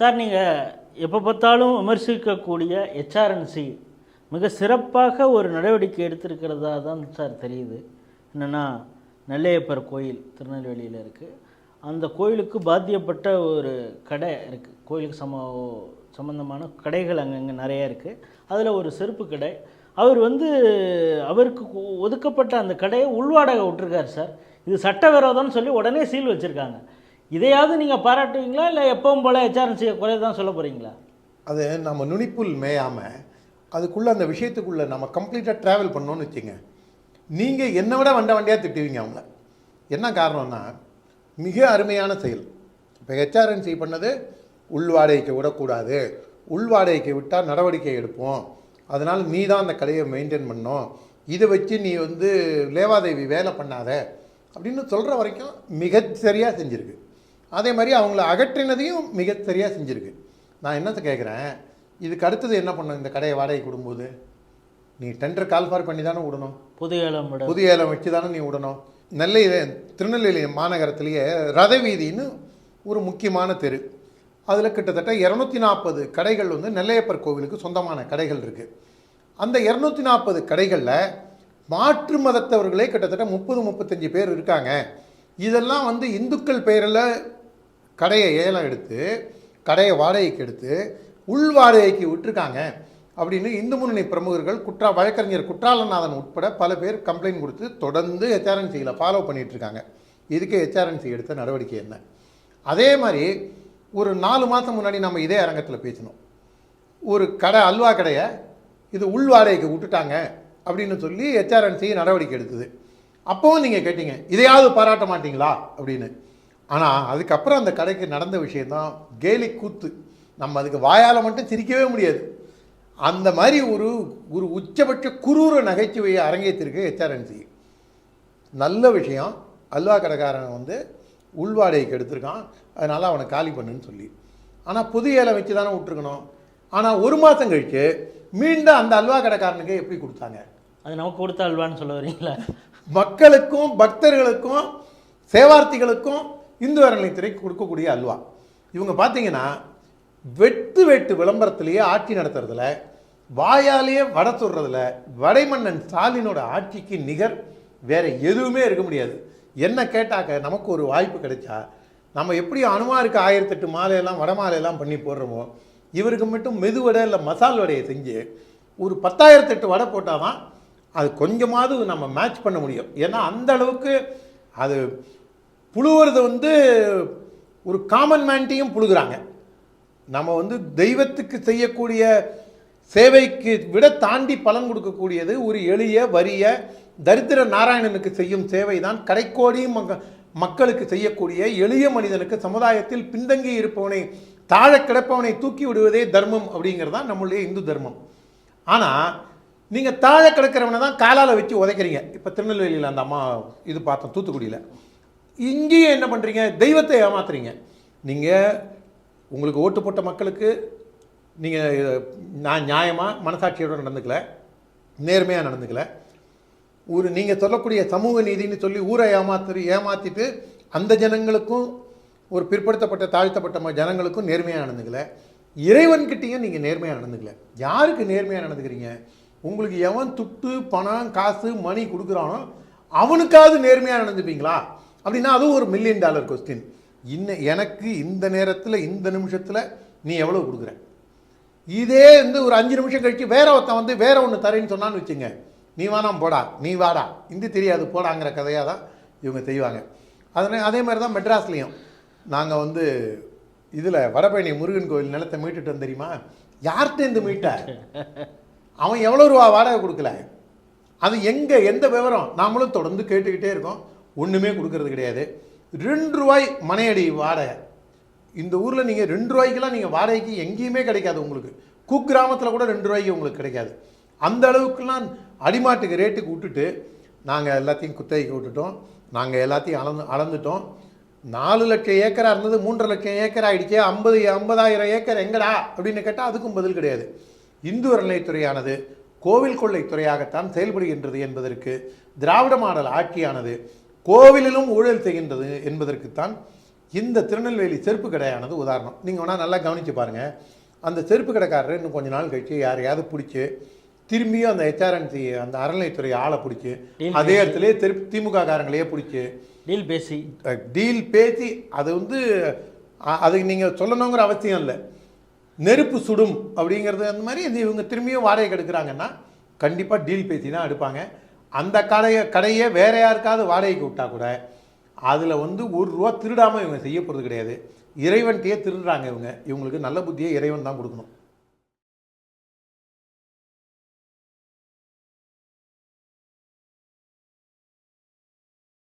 Sir நீங்கள் எப்போ பார்த்தாலும் விமர்சிக்கக்கூடிய ஹெச்ஆர்என்சி மிக சிறப்பாக ஒரு நடவடிக்கை எடுத்திருக்கிறதா தான் சார் தெரியுது. என்னென்னா நெல்லையப்பர் கோயில் திருநெல்வேலியில் இருக்குது அந்த கோயிலுக்கு பாத்தியப்பட்ட ஒரு கடை இருக்குது கோயிலுக்கு சம சம்மந்தமான கடைகள் அங்கங்கே நிறைய இருக்குது அதில் ஒரு செருப்பு கடை. அவர் வந்து அவருக்கு ஒதுக்கப்பட்ட அந்த கடையை உள்வாடகை விட்டுருக்கார் சார். இது சட்டவிரோதம்னு சொல்லி உடனே சீல் வச்சுருக்காங்க. இதையாவது நீங்கள் பாராட்டுவீங்களா? இல்லை எப்பவும் போல் ஹெச்ஆர்என்சியை குறை தான் சொல்ல போகிறீங்களா அது நம்ம நுனிப்புல் மேயாமல் அதுக்குள்ளே அந்த விஷயத்துக்குள்ளே நம்ம கம்ப்ளீட்டாக ட்ராவல் பண்ணோன்னு வச்சுங்க நீங்கள் என்னை விட வண்ட வண்டியாக திட்டுவீங்க அவங்கள. என்ன காரணம்னா மிக அருமையான செயல். இப்போ ஹெச்ஆர்என்சி பண்ணது உள்வாடகைக்கு விடக்கூடாது. உள்வாடகைக்கு விட்டால் நடவடிக்கை எடுப்போம். அதனால் நீ தான் அந்த கடையை மெயின்டைன் பண்ணோம் இதை வச்சு நீ வந்து லேவாதேவி வேலை பண்ணாத. அப்படின்னு சொல்கிற வரைக்கும் மிக சரியாக செஞ்சுருக்கு. அதே மாதிரி அவங்கள அகற்றினதையும் மிக சரியாக செஞ்சுருக்கு. நான் என்னத்தை கேட்குறேன் இதுக்கு அடுத்தது என்ன பண்ணும் இந்த கடையை வாடகை கொடுக்கும்போது நீ டெண்டர் கால்ஃபார் பண்ணி தானே விடணும். புது ஏலம் புதிய ஏலம் வச்சு தானே நீ விடணும். நெல்லை திருநெல்வேலி மாநகரத்திலேயே ரத வீதின்னு ஒரு முக்கியமான தெரு. அதில் கிட்டத்தட்ட இரநூத்தி நாற்பது கடைகள் வந்து நெல்லையப்பர் கோவிலுக்கு சொந்தமான கடைகள் இருக்குது அந்த இரநூத்தி நாற்பது கடைகளில் மாற்று மதத்தவர்களே கிட்டத்தட்ட முப்பது முப்பத்தஞ்சு பேர் இருக்காங்க. இதெல்லாம் வந்து இந்துக்கள் பெயரில் கடையை ஏலம் எடுத்து கடையை வாடகைக்கு எடுத்து உள் வாடகைக்கு விட்டுருக்காங்க அப்படின்னு இந்து முன்னணி பிரமுகர்கள் குற்றா வழக்கறிஞர் குற்றாலநாதன் உட்பட பல பேர் கம்ப்ளைண்ட் கொடுத்து தொடர்ந்து ஹெச்ஆர்என்சியில் ஃபாலோ பண்ணிகிட்ருக்காங்க இதுக்கே இதுக்கு ஹெச்ஆர்என்சி எடுத்த நடவடிக்கை என்ன? அதே மாதிரி ஒரு நாலு மாதம் முன்னாடி நம்ம இதே அரங்கத்தில் பேசினோம். ஒரு கடை அல்வா கடையை இது உள் வாடகைக்கு விட்டுட்டாங்க அப்படின்னு சொல்லி ஹெச்ஆர்என்சி நடவடிக்கை எடுத்தது. அப்போவும் நீங்கள் கேட்டீங்க இதையாவது பாராட்ட மாட்டீங்களா அப்படின்னு. ஆனால் அதுக்கப்புறம் அந்த கடைக்கு நடந்த விஷயந்தான் கேலி கூத்து. நம்ம அதுக்கு வாயால் மட்டும் சிரிக்கவே முடியாது. அந்த மாதிரி ஒரு ஒரு உச்சபட்ச குரூர நகைச்சுவையை அரங்கேற்றிருக்கு ஹெச்ஆர்என்சி நல்ல விஷயம். அல்வா கடைக்காரன் வந்து உள்வாடகைக்கு எடுத்திருக்கான். அதனால் அவனை காலி பண்ணுன்னு சொல்லி. ஆனால் புது ஏலம் வச்சு தானே விட்டுருக்கணும். ஆனால் ஒரு மாதம் கழிச்சு மீண்டும் அந்த அல்வா கடைக்காரனுக்கு எப்படி கொடுத்தாங்க? அது நமக்கு கொடுத்த அல்வான்னு சொல்ல வரீங்களா? மக்களுக்கும் பக்தர்களுக்கும் சேவார்த்திகளுக்கும் இந்து அறநிலையத்துறைக்கு கொடுக்கக்கூடிய அல்வா. இவங்க பார்த்தீங்கன்னா வெட்டு வெட்டு விளம்பரத்திலேயே ஆட்சி நடத்துறதுல வாயாலேயே வடை சொல்றதுல வடைமன்னன் ஸ்டாலினோட ஆட்சிக்கு நிகர் வேற எதுவுமே இருக்க முடியாது. என்ன கேட்டாக்க நமக்கு ஒரு வாய்ப்பு கிடைச்சா நம்ம எப்படி அனுமாருக்கு ஆயிரத்தெட்டு மாலையெல்லாம் வடை மாலையெல்லாம் பண்ணி போடுறோமோ இவருக்கு மட்டும் மெது வடை இல்லை மசால் வடையை செஞ்சு ஒரு பத்தாயிரத்தெட்டு வடை போட்டால் தான் அது கொஞ்சமாவது நம்ம மேட்ச் பண்ண முடியும். ஏன்னா அந்த அளவுக்கு அது புழுவுறது வந்து ஒரு காமன் மேன்ட்டையும் புழுகிறாங்க. நம்ம வந்து தெய்வத்துக்கு செய்யக்கூடிய சேவைக்கு விட தாண்டி பலன் கொடுக்கக்கூடியது ஒரு எளிய வறிய தரித்திர நாராயணனுக்கு செய்யும் சேவை தான் கடைக்கோடி மக்க மக்களுக்கு செய்யக்கூடிய எளிய மனிதனுக்கு சமுதாயத்தில் பின்தங்கி இருப்பவனை தாழ கிடப்பவனை தூக்கி விடுவதே தர்மம் அப்படிங்கிறது தான் நம்மளுடைய இந்து தர்மம். ஆனால் நீங்கள் தாழ கிடக்கிறவனை தான் காலால் வச்சு உதைக்கிறீங்க. இப்போ திருநெல்வேலியில் அந்த அம்மா இது பார்த்தோம் தூத்துக்குடியில். இங்கேயும் என்ன பண்ணுறீங்க தெய்வத்தை ஏமாத்துறீங்க. நீங்கள் உங்களுக்கு ஓட்டு போட்ட மக்களுக்கு நீங்கள் நான் நியாயமாக மனசாட்சியோடு நடந்துக்கல நேர்மையாக நடந்துக்கல. ஒரு நீங்கள் சொல்லக்கூடிய சமூக நீதின்னு சொல்லி ஊரை ஏமாத்து ஏமாற்றிட்டு அந்த ஜனங்களுக்கும் ஒரு பிற்படுத்தப்பட்ட தாழ்த்தப்பட்ட ம- ஜனங்களுக்கும் நேர்மையாக நடந்துக்கல. இறைவன்கிட்டையும் நீங்கள் நேர்மையாக நடந்துக்கல. யாருக்கு நேர்மையாக நடந்துக்கிறீங்க? உங்களுக்கு எவன் துட்டு பணம் காசு மணி கொடுக்குறானோ அவனுக்காவது நேர்மையாக நடந்துப்பீங்களா? அப்படின்னா அதுவும் ஒரு மில்லியன் டாலர் கொஸ்டின் இன்ன எனக்கு இந்த நேரத்தில் இந்த நிமிஷத்தில் நீ எவ்வளோ கொடுக்குற? இதே வந்து ஒரு அஞ்சு நிமிஷம் கழிச்சு வேற ஒருத்தன் வந்து வேற ஒன்று தரேன்னு சொன்னான்னு வச்சுங்க. நீ வேணாம் போடா நீ வாடா. இந்தி தெரியாது போடாங்கிற கதையாக தான் இவங்க செய்வாங்க. அதனால் அதே மாதிரி தான் மெட்ராஸ்லேயும். நாங்கள் வந்து இதில் வடபழனி முருகன் கோயில் நிலத்தை மீட்டுட்டு வந்தோம் தெரியுமா? யார்கிட்ட இருந்து மீட்ட? அவன் எவ்வளோ ரூபா வாடகை கொடுக்கல? அது எங்கே எந்த விவரம்? நாமளும் தொடர்ந்து கேட்டுக்கிட்டே இருக்கோம். ஒன்றுமே கொடுக்கறது கிடையாது. ரெண்டு ரூபாய் மனையடி வாடகை. இந்த ஊரில் நீங்கள் ரெண்டு ரூபாய்க்கெல்லாம் நீங்கள் வாடகைக்கு எங்கேயுமே கிடைக்காது உங்களுக்கு. குக்கிராமத்தில் கூட ரெண்டு ரூபாய்க்கு உங்களுக்கு கிடைக்காது. அந்த அளவுக்குலாம் அடிமாட்டுக்கு ரேட்டுக்கு விட்டுட்டு நாங்கள் எல்லாத்தையும் குத்தகைக்கு விட்டுட்டோம். நாங்கள் எல்லாத்தையும் அளந்து அளந்துட்டோம். நாலு லட்சம் ஏக்கராக இருந்தது மூன்றரை லட்சம் ஏக்கர் ஆகிடுச்சே ஐம்பது ஐம்பதாயிரம் ஏக்கர் எங்கடா அப்படின்னு கேட்டால் அதுக்கும் பதில் கிடையாது. இந்து அறநிலைத்துறையானது கோவில் கொள்ளைத்துறையாகத்தான் செயல்படுகின்றது என்பதற்கு திராவிட மாடல் ஆட்சியானது கோவிலிலும் ஊழல் செய்கின்றது என்பதற்குத்தான் இந்த திருநெல்வேலி செருப்பு கடையானது உதாரணம். நீங்கள் வேணால் நல்லா கவனித்து பாருங்கள் அந்த செருப்பு கடைக்காரர் இன்னும் கொஞ்ச நாள் கழிச்சு யாரையாவது பிடிச்சி திரும்பியும் அந்த ஹெச்ஆர்என்சி அந்த அறநிலைத்துறை ஆளை பிடிச்சி அதே இடத்துல திரு திமுக காரங்களையே பிடிச்சி டீல் பேசி. டீல் பேசி அது வந்து அ- அதுக்கு நீங்கள் சொல்லணுங்கிற அவசியம் இல்லை. நெருப்பு சுடும் அப்படிங்கிறது அந்த மாதிரி இவங்க திரும்பியும் வாடகை எடுக்கிறாங்கன்னா கண்டிப்பாக டீல் பேசி தான் எடுப்பாங்க. அந்த கடையை கடையை வேற யாருக்காவது வாடகைக்கு விட்டா கூட அதில் வந்து ஒரு ரூபா திருடாமல் இவங்க செய்ய போகிறது கிடையாது. இறைவன்கிட்டயே திருடுறாங்க இவங்க. இவங்களுக்கு நல்ல புத்தியை இறைவன் தான் கொடுக்கணும்.